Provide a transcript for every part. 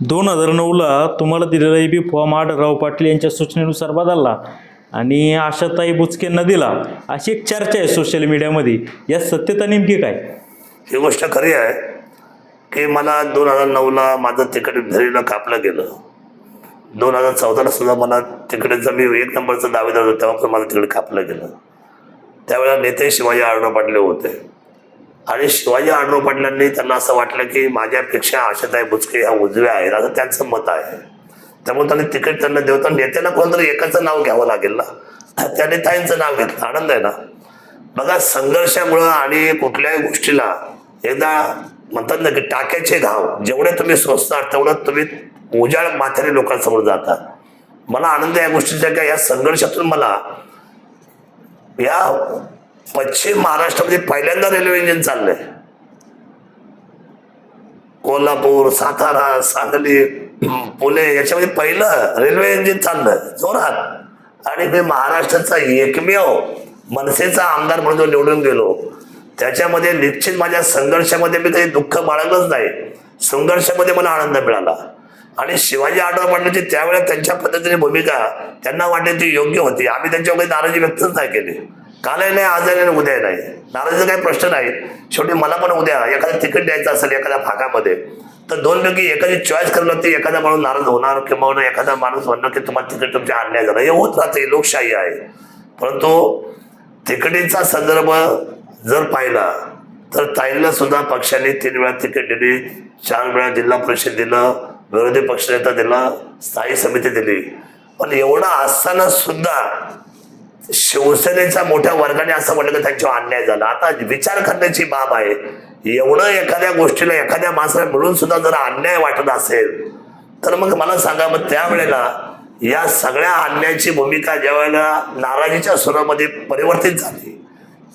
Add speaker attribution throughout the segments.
Speaker 1: दोन हजार नऊला तुम्हाला दिलेला A B form Adhalrao Patil यांच्या सूचनेनुसार बदलला आणि आशाताई बुचकेंना दिला. अशी एक चर्चा आहे सोशल मीडियामध्ये या सत्यता नेमकी काय?
Speaker 2: ही गोष्ट खरी आहे की मला दोन हजार नऊला माझं तिकीट धरीला कापलं गेलं. दोन हजार चौदाला सुद्धा मला तिकडे मी एक नंबरचं दावेदार होता तेव्हा पण माझं तिकीट कापलं गेलं. त्यावेळेला नेते शिवाजी आढळराव पाटले होते. आणि शिवाजी आढळराव पाटलांनी त्यांना असं वाटलं की माझ्यापेक्षा आशाताई बुचके ह्या उजव्या आहेत. असं त्यांचं मत आहे. त्यामुळे त्यांनी तिकीट त्यांना देवता नेत्याला कोणतरी एकाचं नाव घ्यावं लागेल ना? त्या नेताईंचं नाव घेतलं. आनंद आहे ना? बघा संघर्षामुळं आणि कुठल्याही गोष्टीला एकदा म्हणतात ना की टाक्याचे घाव. जेवढे तुम्ही सोसणार तेवढं तुम्ही उजाळ माथ्याने लोकांसमोर जाता. मला आनंद या गोष्टीचा का या संघर्षातून मला या पश्चिम महाराष्ट्रामध्ये पहिल्यांदा रेल्वे इंजिन चाललंय. कोल्हापूर सातारा सांगली पुणे याच्यामध्ये पहिलं रेल्वे इंजिन चाललं जोरात. आणि मी महाराष्ट्राचा एकमेव मनसेचा आमदार म्हणून जो निवडून गेलो त्याच्यामध्ये निश्चित माझ्या संघर्षामध्ये मी काही दुःख बाळगलंच नाही. संघर्षामध्ये मला आनंद मिळाला. आणि शिवाजी आढळराव म्हणण्याची त्यावेळेला त्यांच्या पद्धतीने भूमिका त्यांना वाटली ती योग्य होती. आम्ही त्यांच्यावर काही नाराजी व्यक्तच नाही केली. कालही नाही आजही नाही उद्या नाही. नाराजीचा काही प्रश्न नाही. शेवटी मला पण उद्या एखादं तिकीट द्यायचं असेल एखाद्या भागामध्ये तर दोनपैकी एखादी चॉईस करावी लागते एखादा माणूस नाराज होणार किंवा एखादा माणूस म्हणणं की तुम्हाला तिकीट तुमच्या आणल्या जाणार हे होत राहते लोकशाही आहे. परंतु तिकिटीचा संदर्भ जर पाहिला तर ताईंना सुद्धा पक्षाने तीन वेळा तिकीट दिली चार वेळा जिल्हा परिषद दिलं विरोधी पक्षनेता दिला स्थायी समिती दिली. पण एवढं असताना सुद्धा शिवसेनेच्या मोठ्या वर्गाने असं म्हटलं की त्यांच्यावर अन्याय झाला. आता विचार करण्याची बाब आहे. एवढं एखाद्या गोष्टीला एखाद्या माणसाला मिळून सुद्धा जर अन्याय वाटत असेल तर मग मला सांगा मग त्यावेळेला या सगळ्या अन्यायाची भूमिका ज्या वेळेला नाराजीच्या सुरामध्ये परिवर्तित झाली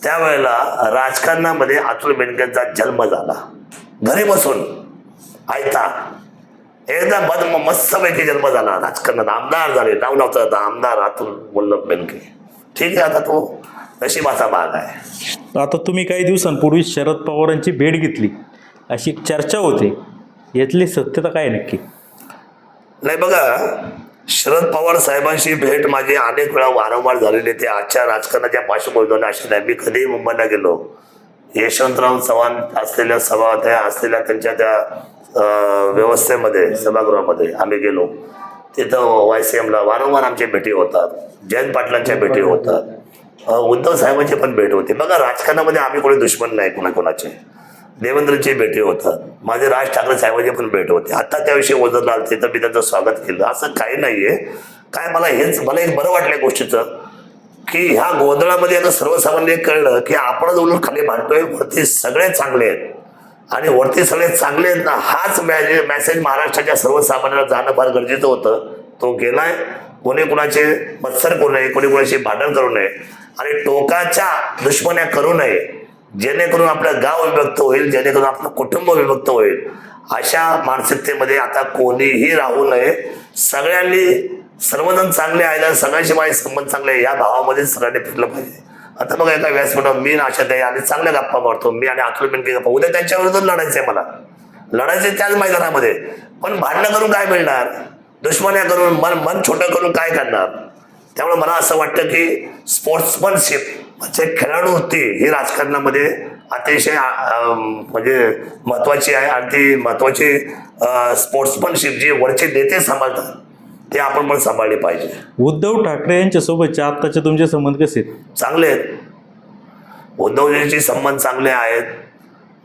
Speaker 2: त्यावेळेला राजकारणामध्ये अतुल बेनकेचा जन्म झाला. घरी बसून. आयता एकदा मद मस्तपैकी जन्म झाला. राजकारणात आमदार झाले. नाव नव्हतं आमदार अतुल वल्लभ बेनके ठीक आहे आता तो नशिबाचा भाग आहे.
Speaker 1: आता तुम्ही काही दिवसांपूर्वी शरद पवारांची भेट घेतली. अशी चर्चा होते. यातली सत्यता काय नक्की?
Speaker 2: नाही बघा शरद पवार साहेबांशी भेट माझी अनेक वेळा वारंवार झालेली ते आजच्या राजकारणाच्या पार्श्वभूमीवर अशी नाही मी कधीही मुंबईला गेलो. यशवंतराव चव्हाण असलेल्या सभा त्या असलेल्या त्यांच्या त्या व्यवस्थेमध्ये सभागृहामध्ये आम्ही गेलो. तिथं वाय सी एमला वारंवार आमच्या भेटी होतात. जयंत पाटलांच्या भेटी होतात. उद्धव साहेबांची पण भेट होते. बघा राजकारणामध्ये आम्ही कोणी दुश्मन नाही कोणाकोणाचे. देवेंद्रची भेटी होतात. माझे राज ठाकरे साहेबांची पण भेट होते. आता त्याविषयी वजन आलते तर मी त्यांचं स्वागत केलं. असं काही नाहीये. काय मला हेच मला एक बरं वाटलं गोष्टीचं की ह्या गोंधळामध्ये आता सर्वसामान्य कळलं की आपणच उलट खाली भांडतोय वरती सगळे चांगले आहेत. आणि वरती सगळे चांगले आहेत ना हाच मेसेज महाराष्ट्राच्या सर्वसामान्याला जाणं फार गरजेचं होतं. तो गेलाय कोणी कुणाचे मत्सर करू नये कोणी कुणाशी भांडण करू नये आणि टोकाच्या दुश्मन्या करू नये जेणेकरून आपलं गाव विभक्त होईल जेणेकरून आपलं कुटुंब विभक्त होईल. अशा मानसिकतेमध्ये आता कोणीही राहू नये. सगळ्यांनी सर्वजण चांगले आहेत सगळ्यांशी माझे संबंध चांगले आहे या भावामध्ये सगळ्यांनी फिरलं पाहिजे. आता बघा एका व्यासपीठावर मी आशात आहे आणि चांगल्या गप्पा मारतो. मी आणि अतुल बेनके गप्पा उद्या त्यांच्याबरोबर लढायचं लढायचंय मला. लढायचंय त्याच मैदानामध्ये. पण भांडणं करून काय मिळणार? दुश्मन्या करून मन मन छोटं करून काय करणार? त्यामुळे मला असं वाटतं की स्पोर्ट्समनशिप म्हणजे खेळाडू होती ही राजकारणामध्ये अतिशय म्हणजे महत्वाची आहे. आणि ती महत्वाची स्पोर्ट्समनशिप जी वरचे नेते सांभाळतात. ते आपण पण सांभाळली पाहिजे.
Speaker 1: उद्धव ठाकरे यांच्यासोबतचे आत्ताचे तुमचे संबंध कसे आहेत?
Speaker 2: चांगले आहेत. उद्धवजींचे संबंध चांगले आहेत.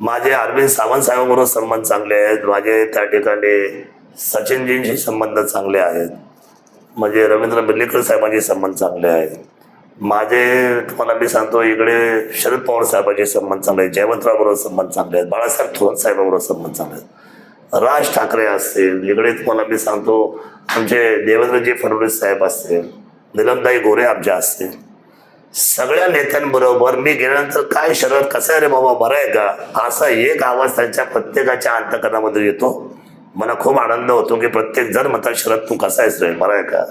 Speaker 2: माझे अरविंद सावंत साहेबांबरोबर संबंध चांगले आहेत. माझे त्या ठिकाणी सचिनजींशी संबंध चांगले आहेत. म्हणजे रवींद्र बिल्लेकर साहेबांचे संबंध चांगले आहेत. माझे तुम्हाला मी सांगतो इकडे शरद पवार साहेबांचे संबंध चांगले आहेत. जयवंतराव बरोबर संबंध चांगले आहेत. बाळासाहेब थोरात साहेबांबरोबर संबंध चांगले आहेत. राज ठाकरे असतील इकडे तुम्हाला मी सांगतो आमचे देवेंद्रजी फडणवीस साहेब असतील निलमदाई गोरे आमच्या असतील. सगळ्या नेत्यांबरोबर मी गेल्यानंतर काय शरद कसं आहे रे बाबा बरं आहे का? असा एक आवाज त्यांच्या प्रत्येकाच्या अंतकरणामध्ये येतो. मला खूप आनंद होतो की प्रत्येक जण म्हणतात शरद तू कसा आहेस रे? बरं आहे का?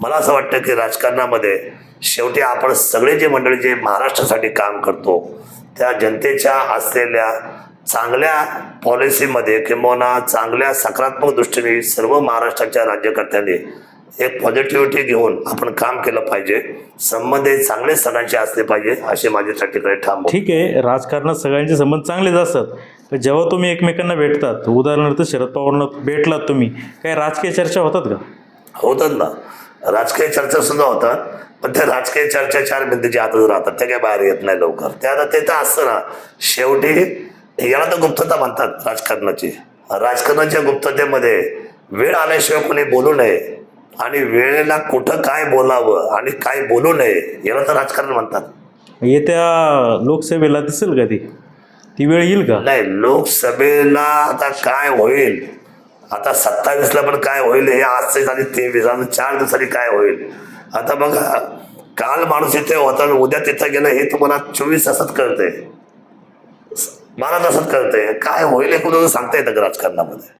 Speaker 2: मला असं वाटतं की राजकारणामध्ये शेवटी आपण सगळे जे मंडळी जे महाराष्ट्रासाठी काम करतो त्या जनतेच्या असलेल्या चांगल्या पॉलिसीमध्ये किंवा चांगल्या सकारात्मक दृष्टीने सर्व महाराष्ट्राच्या राज्यकर्त्यांनी एक पॉझिटिव्हिटी घेऊन आपण काम केलं पाहिजे. संबंध हे चांगले सणांचे असले पाहिजे असे माझे त्या ठिकाणी ठाम.
Speaker 1: ठीक आहे राजकारणात सगळ्यांचे संबंध चांगलेच असतात. पण जेव्हा तुम्ही एकमेकांना भेटतात उदाहरणार्थ शरद पवारांना भेटलात तुम्ही काही राजकीय चर्चा होतात का?
Speaker 2: होतात ना. राजकीय चर्चा सुद्धा होतात पण त्या राजकीय चर्चा चार भिंतीच्या आतच राहतात त्या काय बाहेर येत नाही लवकर. त्या आता ते तर असतं ना. शेवटी याला तर गुप्तता म्हणतात राजकारणाची. राजकारणाच्या गुप्ततेमध्ये वेळ आल्याशिवाय कोणी बोलू नये. आणि वेळेला कुठं काय बोलावं आणि काय बोलू नये याला तर राजकारण म्हणतात.
Speaker 1: येत्या लोकसभेला दिसेल का ती? ती वेळ येईल का?
Speaker 2: नाही लोकसभेला आता काय होईल? आता सत्तावीसला पण काय होईल? हे आजचे आणि तेवीस आणि चार दिवसांनी काय होईल? आता बघा काल माणूस इथे होता उद्या तिथं गेलं हे तुम्हाला चोवीस तासात कळतंय. मला तासात कळतंय काय होईल हे कुठं सांगता येतं राजकारणामध्ये?